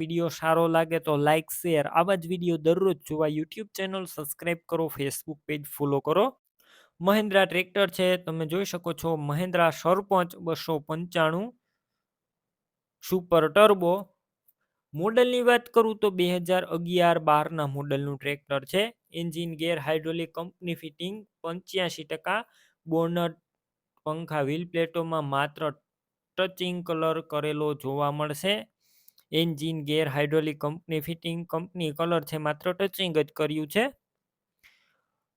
Video સારો લાગે તો લાઇક શેર આવા જ વીડિયો દરરોજ જોવા યુટ્યુબ ચેનલ સબસ્ક્રાઈબ કરો ફેસબુક પેજ ફોલો કરો. મહિન્દ્રા ટ્રેક્ટર છે, તમે જોઈ શકો છો મહિન્દ્રા સરપંચ બસો પંચાણું. સુપર ટર્બો મોડલની વાત કરું તો બે હજાર અગિયાર બારના મોડલનું ટ્રેક્ટર છે. Engine gear hydraulic company fitting પંચ્યાસી ટકા. બોનટ, પંખા વ્હીલ પ્લેટોમાં માત્ર ટચિંગ કલર કરેલો જોવા મળશે. Engine, gear hydraulic company, fitting company, colour છે, માત્ર ટચિંગ જ કર્યું છે.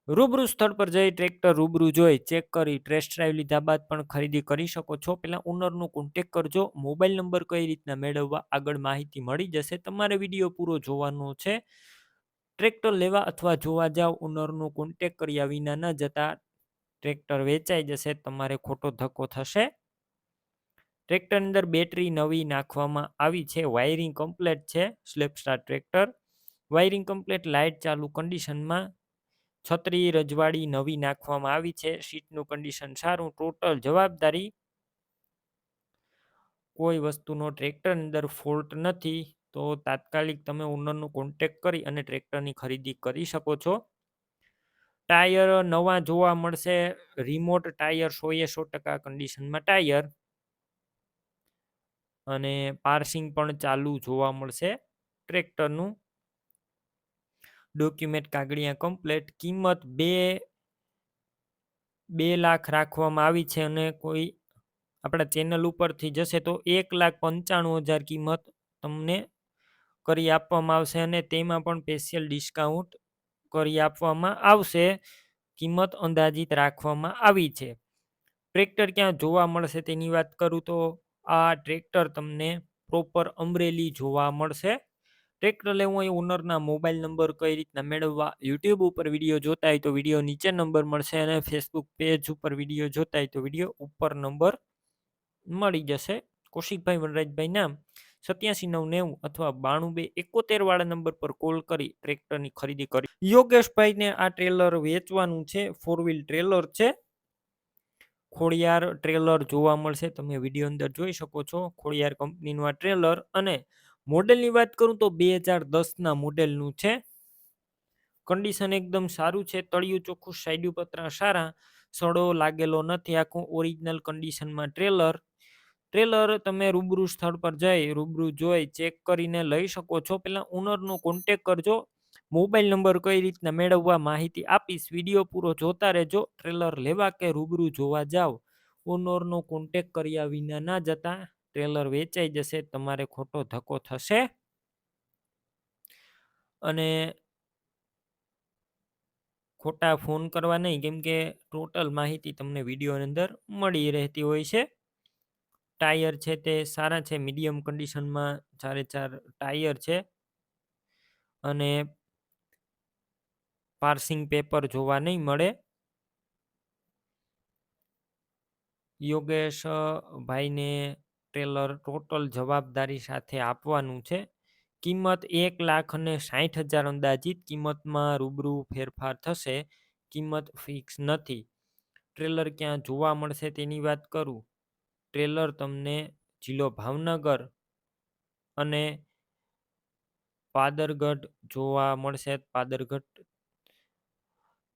રૂબરૂ સ્થળ પર જઈ ટ્રેક્ટર રૂબરૂ જોઈ, ચેક કરી, ટેસ્ટ ડ્રાઈવ લીધા બાદ પણ ખરીદી કરી શકો છો. પહેલાં ઓનરનો કોન્ટેક કરજો. મોબાઈલ નંબર કઈ રીતના મેળવવા આગળ માહિતી મળી જશે. તમારે વીડિયો પૂરો જોવાનો છે. ટ્રેક્ટર લેવા અથવા જોવા જાવ, ઓનરનો કોન્ટેક કર્યા વિના ન જતા ટ્રેક્ટર વેચાઈ જશે. તમારે ખોટો ધક્કો થશે. ટ્રેક્ટર અંદર બેટરી નવી નાખવામાં આવી છે. વાયરિંગ કમ્પ્લેટ છે. સ્લેપસ્ટાર ટ્રેક્ટર. વાયરિંગ કમ્પ્લેટ, લાઇટ ચાલુ કન્ડિશનમાં. છત્રી રજવાડી નવી નાખવામાં આવી છે. સીટનું કન્ડિશન સારું. ટોટલ જવાબદારી કોઈ વસ્તુનો ટ્રેક્ટર અંદર ફોલ્ટ નથી. તો તાત્કાલિક તમે ઓનરનો કોન્ટેક કરી અને ટ્રેક્ટરની ખરીદી કરી શકો છો. ટાયર નવા જોવા મળશે. રિમોટ ટાયર સો એ સો ટકા કન્ડિશનમાં ટાયર. અને પાર્સિંગ પણ ચાલુ જોવા મળશે. ટ્રેક્ટરનું ડોક્યુમેન્ટ કાગળિયા કમ્પ્લેટ, કિંમત બે બે લાખ રાખવામાં આવી છે અને કોઈ આપણા ચેનલ ઉપરથી જશે તો એક લાખ પંચાણું હજાર કિંમત તમને કરી આપવામાં આવશે અને તેમાં પણ સ્પેશિયલ ડિસ્કાઉન્ટ કરી આપવામાં આવશે. કિંમત અંદાજિત રાખવામાં આવી છે. ટ્રેક્ટર ક્યાં જોવા મળશે તેની વાત કરું તો આ ટ્રેક્ટર તમને પ્રોપર અમરેલી જોવા મળશે. ટ્રેક્ટર લેવું હોય ઓનરના મોબાઈલ નંબર કઈ રીતના મેળવવા યુટ્યુબ ઉપર વીડિયો જોતા હોય તો વીડિયો નીચે નંબર મળશે અને ફેસબુક પેજ ઉપર વીડિયો જોતા હોય તો વીડિયો ઉપર નંબર મળી જશે. કૌશિકભાઈ વનરાજભાઈ નામ સત્યાસી નવ નેવું અથવા બાણું બે એકોતેર વાળા નંબર પર કોલ કરી ટ્રેક્ટરની ખરીદી કરી. યોગેશભાઈને આ ટ્રેલર વેચવાનું છે ફોર વ્હીલ ટ્રેલર છે. ખોડિયાર ટ્રેલર જોવા મળશે. તમે વીડિયો અંદર જોઈ શકો છો ખોડિયાર કંપનીનું આ ટ્રેલર. અને મોડેલની વાત કરું તો બે હજાર દસના મોડેલનું છે. કન્ડિશન એકદમ સારું છે. તળિયું ચોખ્ખું સાઈડ પતરા સારા સડો લાગેલો નથી. આખું ઓરિજિનલ કન્ડિશનમાં ટ્રેલર ટ્રેલર તમે રૂબરૂ સ્થળ પર જઈ રૂબરૂ જોઈ ચેક કરીને લઈ શકો છો. પહેલાં ઓનરનો કોન્ટેક કરજો. મોબાઈલ નંબર કઈ રીતના મેળવવા માહિતી આપીશ, વીડિયો પૂરો જોતા રહેજો, ટ્રેલર લેવા કે રૂબરૂ જોવા જાઓ. ઓનરનો કોન્ટેક કર્યા વિના ના જતા ટ્રેલર વેચાઈ જશે, તમારે ખોટો ધક્કો થશે. અને ખોટા ફોન કરવા નહીં, કેમ કે ટોટલ માહિતી તમને વિડીયોની અંદર મળી રહેતી હોય છે. ટાયર છે તે સારા છે, મીડિયમ કન્ડિશનમાં ચારે ચાર ટાયર છે. અને પાર્સિંગ પેપર જોવા નહીં મળે. યોગેશ ભાઈને ટ્રેલર ટોટલ જવાબદારી સાથે આપવાનું છે. કિંમત એક લાખ અને સાઠ હજાર અંદાજિત. કિંમતમાં રૂબરૂ ફેરફાર થશે. કિંમત ફિક્સ નથી. ટ્રેલર ક્યાં જોવા મળશે તેની વાત કરું. ટ્રેલર તમને જિલ્લો ભાવનગર અને પાદરગઢ જોવા મળશે. પાદરગઢ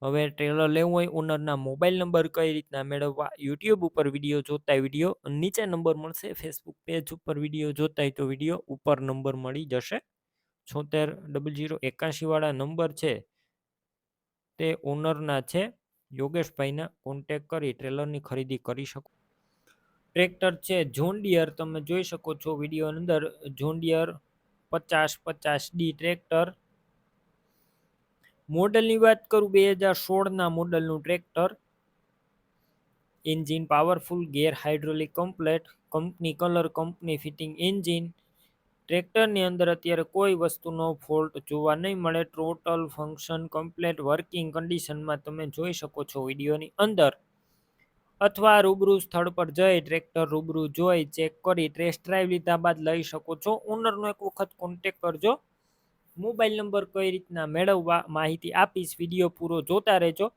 હવે ટ્રેલર લેવું હોય ઓનરના મોબાઈલ નંબર કઈ રીતના મેળવવા યુટ્યુબ ઉપર વીડિયો જોતા વીડિયો નીચે નંબર મળશે ફેસબુક પેજ ઉપર વીડિયો જોતા તો વીડિયો ઉપર નંબર મળી જશે. છોતેર ડબલ જીરો એકાશીવાળા નંબર છે. તે ઓનરના છે. યોગેશભાઈના કોન્ટેક કરી ટ્રેલરની ખરીદી કરી શકો. ટ્રેક્ટર છે. ઝોન્ડિયર તમે જોઈ શકો છો વિડીયોની અંદર. ઝોન્ડિયર પચાસ પચાસ ડી ટ્રેક્ટર મોડલની વાત કરું બે હજાર સોળના મોડલનું tractor. Engine powerful, gear hydraulic complete, company colour, company fitting engine. ટ્રેક્ટરની અંદર અત્યારે કોઈ વસ્તુનો ફોલ્ટ જોવા નહીં મળે. ટોટલ ફંક્શન કમ્પ્લેટ વર્કિંગ કન્ડિશનમાં તમે જોઈ શકો છો વિડીયોની અંદર. અથવા રૂબરૂ સ્થળ પર જઈ ટ્રેક્ટર રૂબરૂ જોઈ ચેક કરી ટેસ્ટ ડ્રાઈવ લીધા બાદ લઈ શકો છો. ઓનરનો એક વખત કોન્ટેક કરજો. મોબાઈલ નંબર કઈ રીતના મેળવવા માહિતી આપીશ, વીડિયો પૂરો જોતા રહેજો.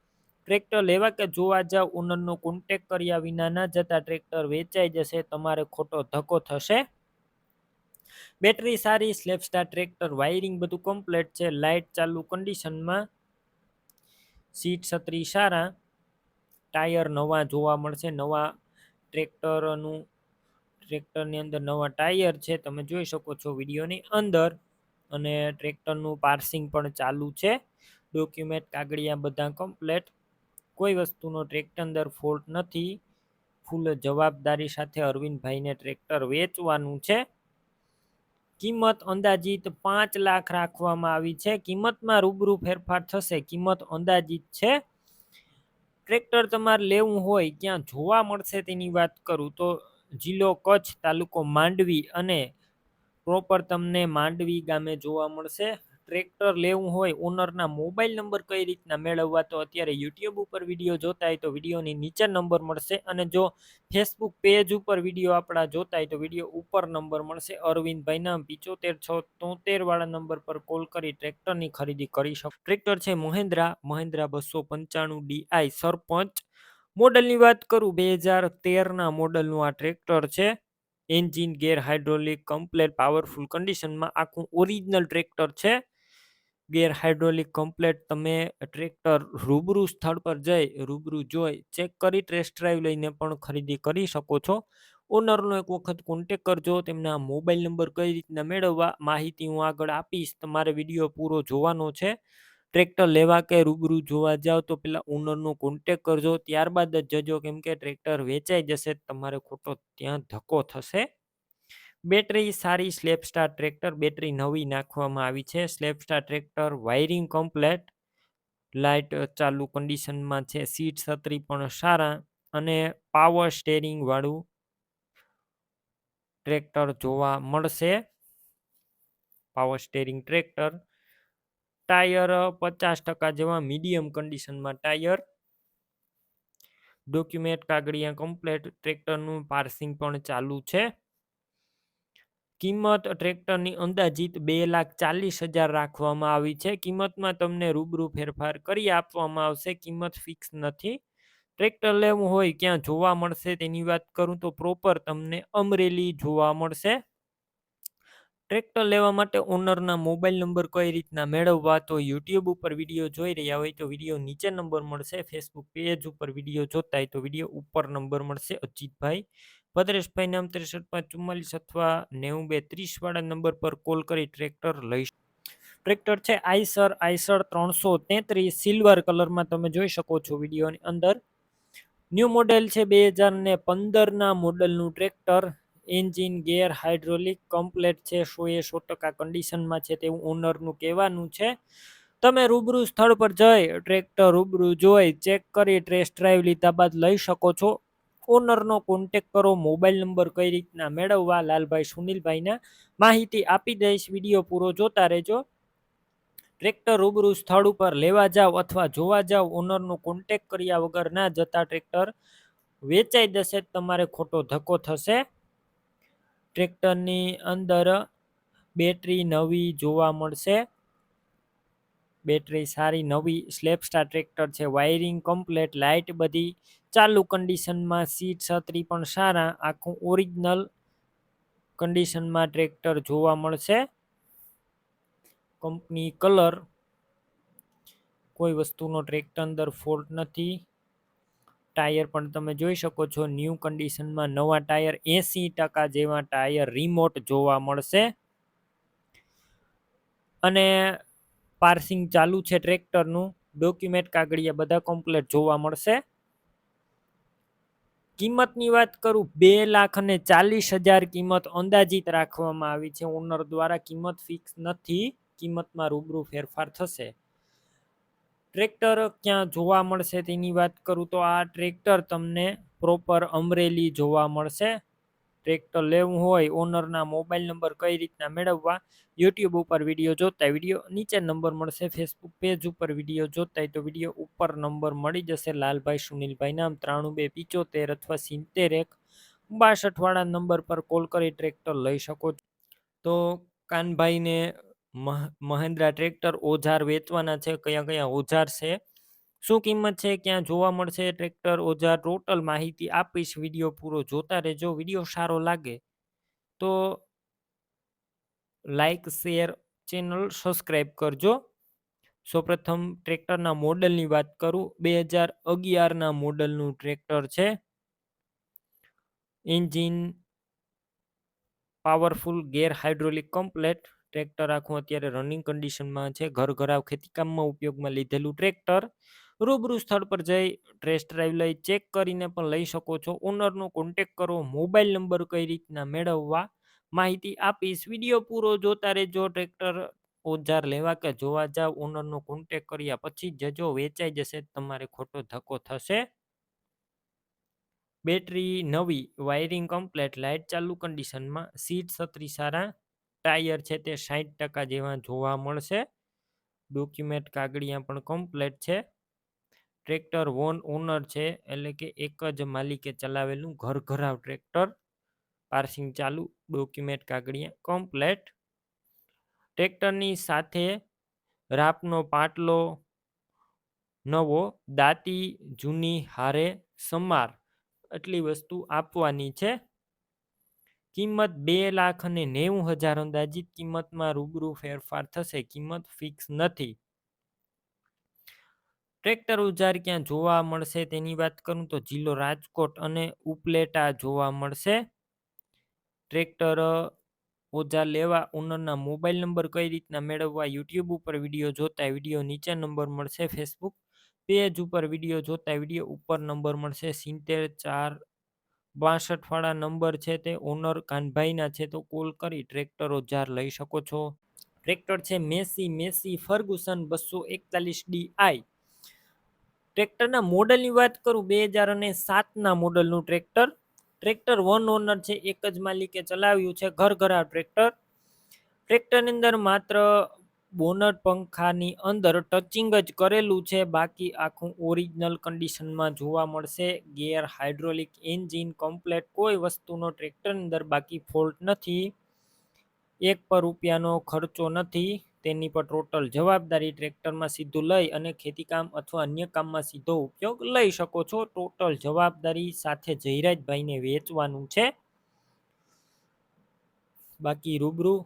ટ્રેક્ટર લેવા કે જોવા જાવ, ઓનરનો કોન્ટેક કર્યા વિના ના જતા ટ્રેક્ટર વેચાઈ જશે, તમારે ખોટો ધક્કો થશે. બેટરી સારી સ્લેપસ્ટાર ટ્રેક્ટર, વાયરિંગ બધું કમ્પ્લીટ છે લાઇટ ચાલુ કન્ડિશનમાં સીટ છત્રી સારા, ટાયર નવા જોવા મળશે, નવા ટ્રેક્ટરનું, ટ્રેક્ટરની અંદર નવા ટાયર છે, તમે જોઈ શકો છો વિડીયોની અંદર. અને ટ્રેક્ટરનું પાર્સિંગ પણ ચાલુ છે. ડોક્યુમેન્ટ, કાગળિયા બધા કમ્પ્લેટ કોઈ વસ્તુનો ટ્રેક્ટર અંદર ફોલ્ટ નથી. ફૂલ જવાબદારી સાથે અરવિંદભાઈને ટ્રેક્ટર વેચવાનું છે. કિંમત અંદાજિત પાંચ લાખ રાખવામાં આવી છે. કિંમતમાં રૂબરૂ ફેરફાર થશે. કિંમત અંદાજિત છે. ટ્રેક્ટર તમારે લેવું હોય, ક્યાં જોવા મળશે તેની વાત કરું તો જિલ્લો કચ્છ તાલુકો માંડવી અને પ્રોપર તમને માંડવી ગામે જોવા મળશે. ટ્રેક્ટર લેવું હોય, ઓનરના મોબાઈલ નંબર કઈ રીતના મેળવવા તો અત્યારે યુટ્યુબ ઉપર વીડિયો જોતા હોય તો વિડીયોની નીચે નંબર મળશે અને જો ફેસબુક પેજ ઉપર વીડિયો આપણા જોતા હોય તો વીડિયો ઉપર નંબર મળશે. અરવિંદભાઈના પિચોતેર છ તોતેર વાળા નંબર પર કોલ કરી ટ્રેક્ટરની ખરીદી કરી શકો. ટ્રેક્ટર છે મહેન્દ્રા મહેન્દ્રા બસો પંચાણું ડીઆઈ સરપંચ. મોડલની વાત કરું, બે હજાર તેરના મોડલનું આ ટ્રેક્ટર છે. Engine gear hydraulic complete powerful કન્ડિશનમાં આખું ઓરિજિનલ ટ્રેક્ટર છે. ગેર હાઇડ્રોલિક કમ્પ્લેટ તમે ટ્રેક્ટર રૂબરૂ સ્થળ પર જઈ, રૂબરૂ જોઈ, ચેક કરી, ટેસ્ટ ડ્રાઈવ લઈને પણ ખરીદી કરી શકો છો. ઓનરનો એક વખત કોન્ટેક કરજો તેમના મોબાઈલ નંબર કઈ રીતના મેળવવા, માહિતી હું આગળ આપીશ, તમારે વીડિયો પૂરો જોવાનો છે. ટ્રેક્ટર લેવા કે રૂબરૂ જોવા જાઓ તો પેલા ઓનરનો કોન્ટેક કરજો. ત્યારબાદ જ જજો કેમ કે ટ્રેક્ટર વેચાઈ જશે, તમારે ખોટો ત્યાં ધક્કો થશે. બેટરી સારી સ્લેપસ્ટાર ટ્રેક્ટર, બેટરી નવી નાખવામાં આવી છે. સ્લેપસ્ટાર ટ્રેક્ટર વાયરિંગ કમ્પ્લેટ લાઇટ ચાલુ કન્ડિશનમાં છે, સીટ છત્રી પણ સારા અને પાવર સ્ટેરિંગ વાળું ટ્રેક્ટર જોવા મળશે. પાવર સ્ટેરિંગ ટ્રેક્ટર ટાયર પચાસ ટકા જેવા મીડિયમ કન્ડિશનમાં ટાયર. ડોક્યુમેન્ટ કાગળિયા કમ્પ્લેટ, ટ્રેક્ટરનું પાર્સિંગ પણ ચાલુ છે. કિંમત ટ્રેક્ટરની અંદાજિત બે લાખ ચાલીસ હજાર રાખવામાં આવી છે. કિંમતમાં તમને રૂબરૂ ફેરફાર કરી આપવામાં આવશે. કિંમત ફિક્સ નથી. ટ્રેક્ટર લેવું હોય ક્યાં જોવા મળશે તેની વાત કરું તો પ્રોપર તમને અમરેલી જોવા મળશે. ટ્રેક્ટર લેવા માટે ઓનરના મોબાઈલ નંબર કઈ રીતના મેળવવા? તો યુટ્યુબ ઉપર વીડિયો જોઈ રહ્યા હોય તો વીડિયો નીચે નંબર મળશે, ફેસબુક પેજ ઉપર વીડિયો જોતા હોય તો વીડિયો ઉપર નંબર મળશે. અજીતભાઈ ભદ્રેશભાઈ નામ ત્રેસઠ પાંચ ચુમ્માલીસ અથવા નેવું બે ત્રીસ વાળા નંબર પર કોલ કરી ટ્રેક્ટર લઈ ટ્રેક્ટર છે આઈસર આઈસર ત્રણસો તેત્રીસ, સિલ્વર કલરમાં તમે જોઈ શકો છો વિડીયોની અંદર. ન્યૂ મોડેલ છે બે હજાર ને પંદરના મોડલનું tractor. Engine gear hydraulic complete છે સો એ સો ટકા કન્ડિશનમાં છે તેવું ઓનરનું કહેવાનું છે. તમે રૂબરૂ સ્થળ પર જઈ ટ્રેક્ટર રૂબરૂ જોઈ ચેક કરી ટેસ્ટ ડ્રાઈવ લીધા બાદ લઈ શકો છો. ઓનરનો કોન્ટેક કરો મોબાઈલ નંબર કઈ રીતના મેળવવા, લાલભાઈ સુનિલભાઈના માહિતી આપી દઈશ, વીડિયો પૂરો જોતા રહેજો. ટ્રેક્ટર રૂબરૂ સ્થળ ઉપર લેવા જાવ અથવા જોવા જાવ ઓનરનો કોન્ટેક કર્યા વગર ના જતા ટ્રેક્ટર વેચાઈ જશે તમારે ખોટો ધક્કો થશે. ટ્રેક્ટરની અંદર બેટરી નવી જોવા મળશે. બેટરી સારી નવી સ્લેપસ્ટાર ટ્રેક્ટર છે. વાયરિંગ કમ્પ્લેટ લાઇટ બધી ચાલુ કન્ડિશનમાં સીટ છત્રી પણ સારા, આખું ઓરિજિનલ કન્ડિશનમાં ટ્રેક્ટર જોવા મળશે. કંપની કલર કોઈ વસ્તુનો ટ્રેક્ટર અંદર ફોલ્ટ નથી. ટાયર પણ તમે જોઈ શકો છો, ન્યૂ કન્ડિશનમાં નવા ટાયર એંસી ટકા જેવા ટાયર રિમોટ જોવા મળશે. અને પાર્સિંગ ચાલુ છે ટ્રેક્ટરનું, ડોક્યુમેન્ટ કાગળિયા બધા કમ્પ્લેટ જોવા મળશે. કિંમતની વાત કરું, બે લાખ અને ચાલીસ હજાર કિંમત અંદાજિત રાખવામાં આવી છે. ઓનર દ્વારા કિંમત ફિક્સ નથી, કિંમતમાં રૂબરૂ ફેરફાર થશે. ટ્રેક્ટર ક્યાં જોવા મળશે તેની વાત કરું તો આ ટ્રેક્ટર તમને પ્રોપર અમરેલી જોવા મળશે. ટ્રેક્ટર લેવું હોય ઓનરના મોબાઈલ નંબર કઈ રીતના મેળવવા યુટ્યુબ ઉપર વીડિયો જોતા વીડિયો નીચે નંબર મળશે ફેસબુક પેજ ઉપર વીડિયો જોતા તો વીડિયો ઉપર નંબર મળી જશે, લાલભાઈ સુનિલભાઈ નામ ત્રાણું બે પિચોતેર અથવા સિત્તેર એક, બાસઠવાળા નંબર પર કોલ કરી ટ્રેક્ટર લઈ શકો છો. તો કાનભાઈને મહેન્દ્રા ટ્રેક્ટર ઓજાર વેચવાના છે, કયા કયા ઓજાર છે? શું કિંમત છે? ક્યાં જોવા મળશે ટ્રેક્ટર ઓજાર? ટોટલ માહિતી આપીશ, વીડિયો પૂરો જોતા રહેજો, વીડિયો સારો લાગે તો લાઇક શેર ચેનલ સબસ્ક્રાઈબ કરજો. સૌપ્રથમ ટ્રેક્ટરના મોડલની વાત કરું. બે હજાર અગિયારના મોડલનું ટ્રેક્ટર છે. Engine powerful gear hydraulic complete tractor આખું અત્યારે રનિંગ કન્ડિશનમાં છે. ઘર ઘરાવ ખેતીકામમાં ઉપયોગમાં લીધેલું ટ્રેક્ટર. રૂબરૂ સ્થળ પર જઈ ટ્રેસ ડ્રાઈવ લઈ ચેક કરીને પણ લઈ શકો છો. ઓનરનો કોન્ટેક કરો મોબાઈલ નંબર કઈ રીતના મેળવવા, માહિતી આપીશ. વીડિયો પૂરો જોતા રહેજો, ટ્રેક્ટર ઓજાર લેવા કે જોવા જાવ. ઓનરનો કોન્ટેક કર્યા પછી જજો, વેચાઈ જશે, તમારે ખોટો ધક્કો થશે. બેટરી નવી વાયરિંગ કમ્પ્લેટ લાઇટ ચાલુ કન્ડિશનમાં સીટ છત્રી સારા. ટાયર છે તે સાઠ ટકા જેવા જોવા મળશે. ડોક્યુમેન્ટ કાગળિયા પણ કમ્પ્લેટ છે. ટ્રેક્ટર વોન ઓનર છે, એટલે કે એક જ માલિકે ચલાવેલું ઘર ઘરાવ ટ્રેક્ટર. પાર્સિંગ ચાલુ, ડોક્યુમેન્ટ કાગળિયા કમ્પ્લેટ ટ્રેક્ટરની સાથે રાપનો પાટલો નવો, દાંતી, જૂની હારે સમાર. આટલી વસ્તુ આપવાની છે. કિંમત બે લાખ અને નેવું હજાર અંદાજિત કિંમતમાં રૂબરૂ ફેરફાર થશે. કિંમત ફિક્સ નથી. ટ્રેક્ટર ઉજાર ક્યાં જોવા મળશે? તેની વાત કરું તો જિલ્લો રાજકોટ અને ઉપલેટા જોવા મળશે. ટ્રેક્ટર ઓજાર લેવા ઓનરના મોબાઈલ નંબર કઈ રીતના મેળવવા યુટ્યુબ ઉપર વીડિયો જોતા વીડિયો નીચે નંબર મળશે. ફેસબુક પેજ ઉપર વીડિયો જોતા વીડિયો ઉપર નંબર મળશે. સિત્તેર ચાર બાસઠ વાળા નંબર છે તે ઓનર કાનભાઈના છે તો કોલ કરી ટ્રેક્ટરો જાર લઈ શકો છો. ટ્રેક્ટર છે મેસી મેસી ફર્ગુસન બસો એકતાલીસ ડી આઈ. ટ્રેક્ટરના મોડલની વાત કરું બે હજાર અને સાતના મોડલનું ટ્રેક્ટર. ટ્રેક્ટર વન ઓનર છે, એક જ માલિકે ચલાવ્યું છે, ઘર ઘરા ટ્રેક્ટર. ટ્રેક્ટરની અંદર માત્ર બોનટ પંખાની અંદર ટચિંગ જ કરેલું છે. બાકી આખું ઓરિજિનલ કન્ડિશનમાં જોવા મળશે. ગેર હાઇડ્રોલિક એન્જિન કમ્પ્લેટ કોઈ વસ્તુનો ટ્રેક્ટરની અંદર બાકી ફોલ્ટ નથી. એક પર રૂપિયાનો ખર્ચો નથી. તેની પર ટોટલ જવાબદારી ટ્રેક્ટરમાં સીધું લઈ અને ખેતીકામ અથવા અન્ય કામમાં સીધો ઉપયોગ લઈ શકો છો. ટોટલ જવાબદારી સાથે જયરાજભાઈને વેચવાનું છે. બાકી રૂબરૂ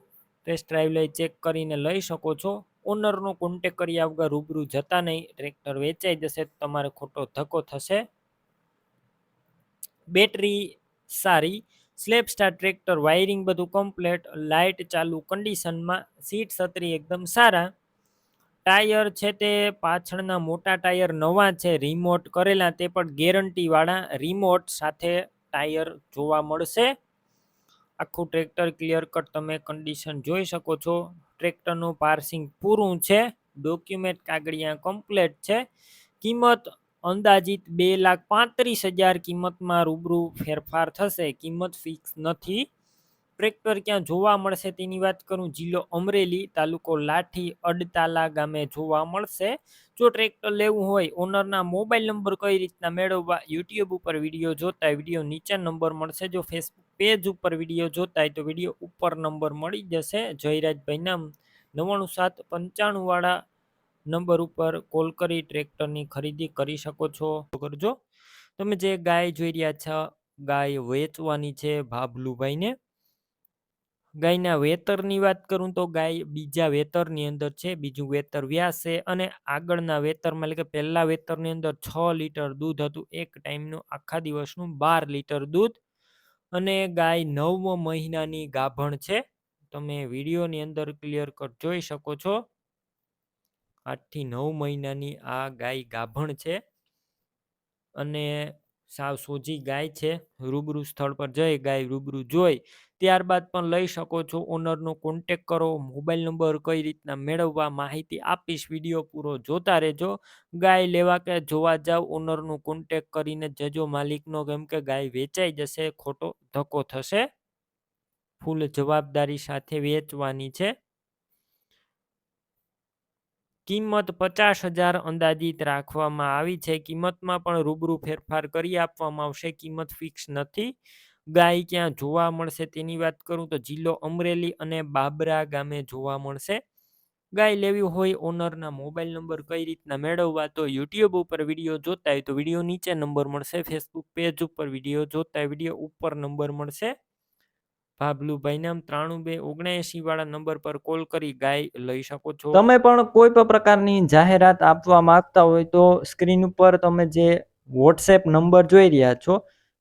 ટેસ્ટ ડ્રાઈવ લઈ ચેક કરીને લઈ શકો છો. ઓનરનો કોન્ટેક કર્યા વગર રૂબરૂ જતા નહીં. ટ્રેક્ટર વેચાઈ જશે તમારે ખોટો ધક્કો થશે. બેટરી સારી. સ્લેપ સ્ટાર ટ્રેક્ટર વાયરિંગ બધું કમ્પ્લેટ લાઇટ ચાલુ કન્ડિશનમાં સીટ છત્રી એકદમ સારા. ટાયર છે તે પાછળના મોટા ટાયર નવા છે. રિમોટ કરેલા તે પણ ગેરંટીવાળા રિમોટ સાથે ટાયર જોવા મળશે. આખું ટ્રેક્ટર ક્લિયર કટ તમે કન્ડિશન જોઈ શકો છો. ટ્રેક્ટરનું પાર્સિંગ પૂરું છે. ડોક્યુમેન્ટ કાગળિયા કમ્પ્લેટ છે. કિંમત અંદાજિત બે લાખ પાંત્રીસ હજાર કિંમતમાં રૂબરૂ ફેરફાર થશે. કિંમત ફિક્સ નથી. ટ્રેક્ટર ક્યાં જોવા મળશે તેની વાત કરું. જિલ્લો અમરેલી તાલુકો લાઠી અડતાલા ગામે જોવા મળશે. જો ટ્રેક્ટર લેવું હોય ઓનરના મોબાઈલ નંબર કઈ રીતના મેળવવા યુટ્યુબ ઉપર વીડિયો જોતા વીડિયો નીચે નંબર મળશે. જો ફેસબુક પેજ ઉપર વીડિયો જોતા હોય તો વીડિયો ઉપર નંબર મળી જશે. જયરાજભાઈના નવ્વાણું સાત પંચાણુંવાળા નંબર ઉપર કોલ કરી ટ્રેક્ટરની ખરીદી કરી શકો છો. કરજો. તમે જે ગાય જોઈ રહ્યા છો, ગાય વેચવાની છે ભાભલુભાઈને. ગાયના વેતરની વાત કરું તો ગાય બીજા વેતરની અંદર છે, બીજું વેતર વ્યાસ છે અને આગળના વેતરમાં એટલે કે પહેલા વેતરની અંદર છ લીટર દૂધ હતું. એક ટાઈમનું આખા દિવસનું બાર લીટર દૂધ. અને ગાય નવ મહિનાની ગાભણ છે. તમે વિડીયોની અંદર ક્લિયર કટ જોઈ શકો છો. આઠથી નવ મહિનાની આ ગાય ગાભણ છે. અને સાવ સોજી ગાય છે. રૂબરૂ સ્થળ પર જઈ ગાય રૂબરૂ જોઈ ત્યારબાદ પણ લઈ શકો છો. ઓનરનો કોન્ટેક કરો મોબાઈલ નંબર કઈ રીતના મેળવવા, માહિતી આપીશ વીડિયો પૂરો જોતા રહેજો. ગાય લેવા કે જોવા જાવ ઓનરનો કોન્ટેક કરીને જજો. માલિકનો કેમ કે ગાય વેચાઈ જશે, ખોટો ધક્કો થશે. ફૂલ જવાબદારી સાથે વેચવાની છે. કિંમત પચાસ હજાર અંદાજિત રાખવામાં આવી છે. કિંમતમાં પણ રૂબરૂ ફેરફાર કરી આપવામાં આવશે. કિંમત ફિક્સ નથી. ગાય ક્યાં જોવા મળશે તેની વાત કરું તો જિલ્લો અમરેલી અને બાબરા ગામે જોવા મળશે. ગાય લેવી હોય ઓનરના મોબાઈલ નંબર કઈ રીતના મેળવવા તો યુટ્યુબ ઉપર વીડિયો જોતા હોય તો વીડિયો નીચે નંબર મળશે. ફેસબુક પેજ ઉપર વીડિયો જોતા હોય વીડિયો ઉપર નંબર મળશે. ભાભલુભાઈ નામ ત્રાણું બે ઓગણએસી વાળા નંબર પર કોલ કરી ગાય લઈ શકો છો. તમે પણ કોઈ પણ પ્રકારની જાહેરાત આપવા માંગતા હોય તો સ્ક્રીન ઉપર તમે જે વોટ્સએપ નંબર જોઈ રહ્યા છો